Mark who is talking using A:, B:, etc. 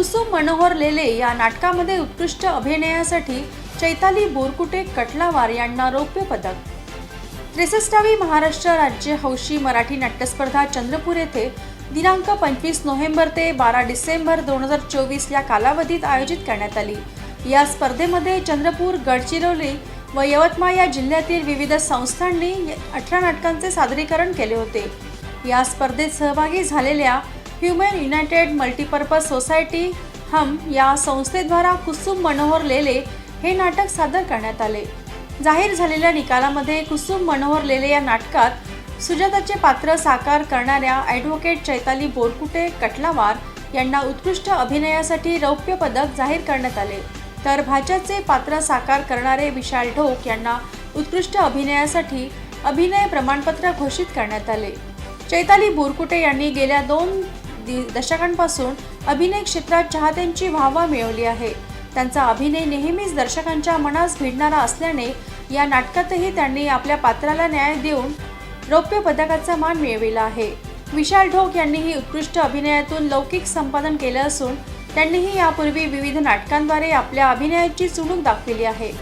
A: कुसुम मनोहर लेले या नाटकामध्ये उत्कृष्ट अभिनयासाठी चैताली बोरकुटे कटलावार यांना रौप्य पदक. त्रेसष्टावी महाराष्ट्र राज्य हौशी मराठी नाट्यस्पर्धा चंद्रपूर येथे दिनांक पंचवीस नोव्हेंबर ते बारा डिसेंबर दोन हजार चोवीस या कालावधीत आयोजित करण्यात आली. या स्पर्धेमध्ये चंद्रपूर गडचिरोली व यवतमाळ या जिल्ह्यातील विविध संस्थांनी अठरा नाटकांचे सादरीकरण केले होते. या स्पर्धेत सहभागी झालेल्या ह्युमन युनायटेड मल्टीपर्पज सोसायटी हम या संस्थेद्वारा कुसुम मनोहर लेले हे नाटक सादर करण्यात आले. जाहीर झालेल्या निकालामध्ये कुसुम मनोहर लेले या नाटकात सुजाताचे पात्र साकार करणाऱ्या ॲडव्होकेट चैताली बोरकुटे कटलावार यांना उत्कृष्ट अभिनयासाठी रौप्य पदक जाहीर करण्यात आले. तर भाच्याचे पात्र साकार करणारे विशाल ढोक यांना उत्कृष्ट अभिनयासाठी अभिनय प्रमाणपत्र घोषित करण्यात आले. चैताली बोरकुटे यांनी गेल्या दोन दशकांपासून अभिनय क्षेत्रात चाहत्यांची वाहवा मिळवली आहे. त्यांचा अभिनय नेहमीच दर्शकांच्या मनास भिडणारा असल्याने या नाटकातही त्यांनी आपल्या पात्राला न्याय देऊन रौप्य पदकाचा मान मिळविला आहे. विशाल ढोक यांनीही उत्कृष्ट अभिनयातून लौकिक संपादन केलं असून त्यांनीही यापूर्वी विविध नाटकांद्वारे आपल्या अभिनयाची चुणूक दाखविली आहे.